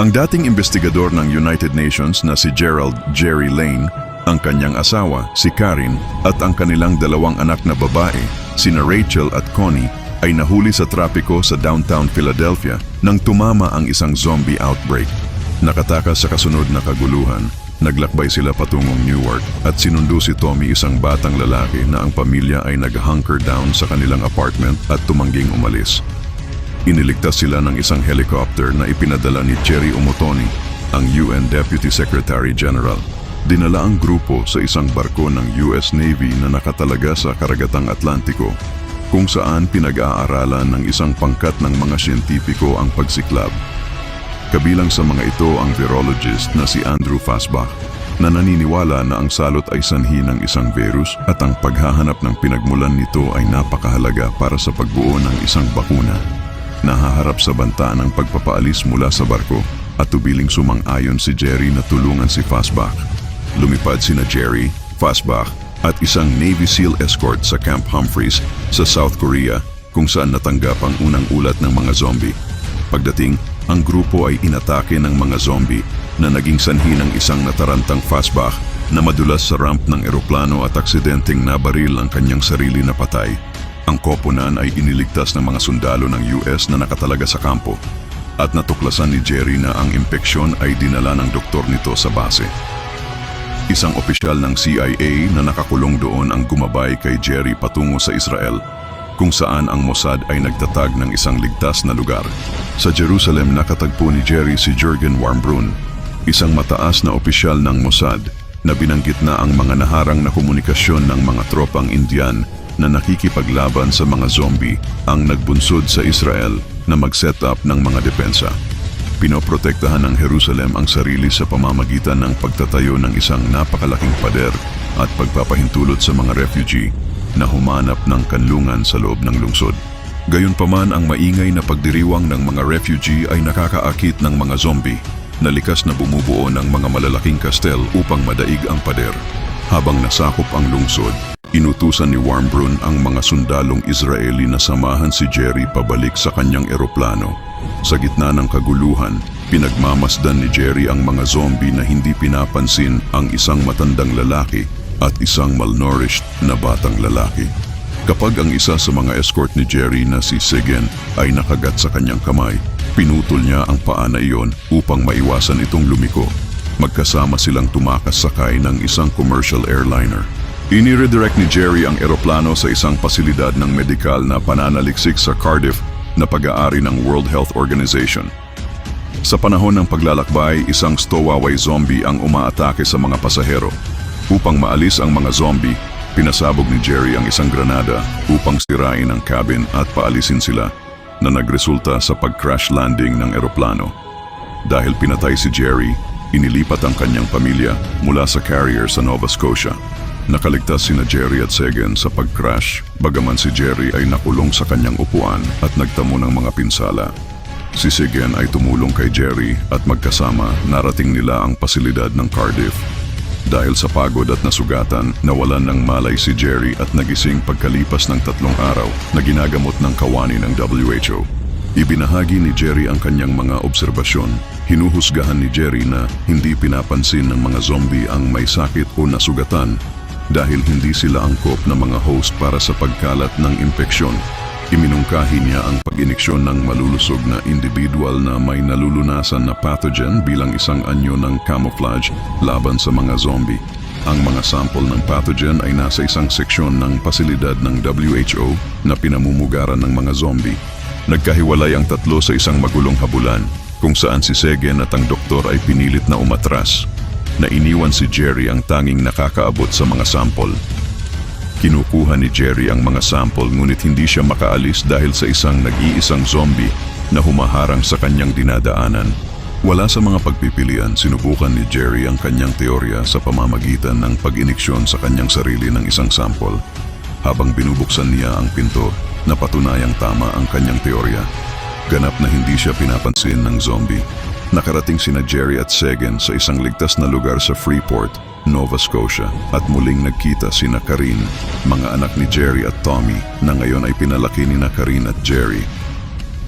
Ang dating investigador ng United Nations na si Gerald Jerry Lane, ang kanyang asawa, si Karin, at ang kanilang dalawang anak na babae, sina Rachel at Connie, ay nahuli sa trapiko sa downtown Philadelphia nang tumama ang isang zombie outbreak. Nakatakas sa kasunod na kaguluhan, naglakbay sila patungong Newark at sinundo si Tommy isang batang lalaki na ang pamilya ay nag-hunker down sa kanilang apartment at tumangging umalis. Iniligtas sila ng isang helicopter na ipinadala ni Jerry Umotoni, ang UN Deputy Secretary General. Dinala ang grupo sa isang barko ng US Navy na nakatalaga sa karagatang Atlantiko, kung saan pinag-aaralan ng isang pangkat ng mga siyentipiko ang pagsiklab. Kabilang sa mga ito ang virologist na si Andrew Fasbach na naniniwala na ang salot ay sanhi ng isang virus at ang paghahanap ng pinagmulan nito ay napakahalaga para sa pagbuo ng isang bakuna. Nahaharap sa banta ng pagpapaalis mula sa barko at tubiling sumang-ayon si Jerry na tulungan si Fasbach. Lumipad sina Jerry, Fasbach at isang Navy SEAL escort sa Camp Humphreys sa South Korea kung saan natanggap ang unang ulat ng mga zombie. Pagdating, ang grupo ay inatake ng mga zombie na naging sanhi ng isang natarantang Fasbach na madulas sa ramp ng eroplano at aksidenteng nabaril ang kanyang sarili na patay. Ang koponan ay iniligtas ng mga sundalo ng US na nakatalaga sa kampo at natuklasan ni Jerry na ang impeksyon ay dinala ng doktor nito sa base. Isang opisyal ng CIA na nakakulong doon ang gumabay kay Jerry patungo sa Israel kung saan ang Mossad ay nagtatag ng isang ligtas na lugar. Sa Jerusalem nakatagpo ni Jerry si Jürgen Warmbrun, isang mataas na opisyal ng Mossad na binanggit na ang mga naharang na komunikasyon ng mga tropang Indian na nakikipaglaban sa mga zombie ang nagbunsod sa Israel na mag-set up ng mga depensa. Pinoprotektahan ng Jerusalem ang sarili sa pamamagitan ng pagtatayo ng isang napakalaking pader at pagpapahintulot sa mga refugee na humanap ng kanlungan sa loob ng lungsod. Gayunpaman ang maingay na pagdiriwang ng mga refugee ay nakakaakit ng mga zombie na likas na bumubuo ng mga malalaking kastel upang madaig ang pader. Habang nasakop ang lungsod, inutusan ni Warmbrun ang mga sundalong Israeli na samahan si Jerry pabalik sa kanyang eroplano. Sa gitna ng kaguluhan, pinagmamasdan ni Jerry ang mga zombie na hindi pinapansin ang isang matandang lalaki at isang malnourished na batang lalaki. Kapag ang isa sa mga escort ni Jerry na si Sigen ay nakagat sa kanyang kamay, pinutol niya ang paa na iyon upang maiwasan itong lumiko. Magkasama silang tumakas sakay ng isang commercial airliner. Iniredirect ni Jerry ang eroplano sa isang pasilidad ng medikal na pananaliksik sa Cardiff na pag-aari ng World Health Organization. Sa panahon ng paglalakbay, isang stowaway zombie ang umaatake sa mga pasahero. Upang maalis ang mga zombie, pinasabog ni Jerry ang isang granada upang sirain ang cabin at paalisin sila na nagresulta sa pag-crash landing ng eroplano. Dahil pinatay si Jerry, inilipat ang kanyang pamilya mula sa carrier sa Nova Scotia. Nakaligtas sina Jerry at Segen sa pag-crash, bagaman si Jerry ay nakulong sa kanyang upuan at nagtamo ng mga pinsala. Si Segen ay tumulong kay Jerry at magkasama narating nila ang pasilidad ng Cardiff. Dahil sa pagod at nasugatan, nawalan ng malay si Jerry at nagising pagkalipas ng tatlong araw na ginagamot ng kawani ng WHO. Ibinahagi ni Jerry ang kanyang mga obserbasyon. Hinuhusgahan ni Jerry na hindi pinapansin ng mga zombie ang may sakit o nasugatan dahil hindi sila angkop na mga host para sa pagkalat ng impeksyon. Iminungkahi niya ang pag-iniksyon ng malulusog na individual na may nalulunasan na pathogen bilang isang anyo ng camouflage laban sa mga zombie. Ang mga sample ng pathogen ay nasa isang seksyon ng pasilidad ng WHO na pinamumugaran ng mga zombie. Nagkahiwalay ang tatlo sa isang magulong habulan kung saan si Segen at ang doktor ay pinilit na umatras na iniwan si Jerry ang tanging nakakaabot sa mga sample. Kinukuha ni Jerry ang mga sample ngunit hindi siya makaalis dahil sa isang nag-iisang zombie na humaharang sa kanyang dinadaanan. Wala sa mga pagpipilian, sinubukan ni Jerry ang kanyang teorya sa pamamagitan ng pag-iniksyon sa kanyang sarili ng isang sample. Habang binubuksan niya ang pinto, napatunayang tama ang kanyang teorya. Ganap na hindi siya pinapansin ng zombie. Nakarating sina Jerry at Segen sa isang ligtas na lugar sa Freeport, Nova Scotia at muling nagkita sina Karin, mga anak ni Jerry at Tommy na ngayon ay pinalaki ni na Karin at Jerry.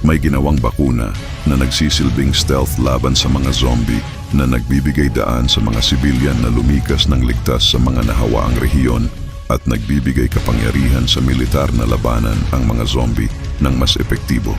May ginawang bakuna na nagsisilbing stealth laban sa mga zombie na nagbibigay daan sa mga sibilyan na lumikas ng ligtas sa mga nahawaang rehiyon at nagbibigay kapangyarihan sa militar na labanan ang mga zombie ng mas epektibo.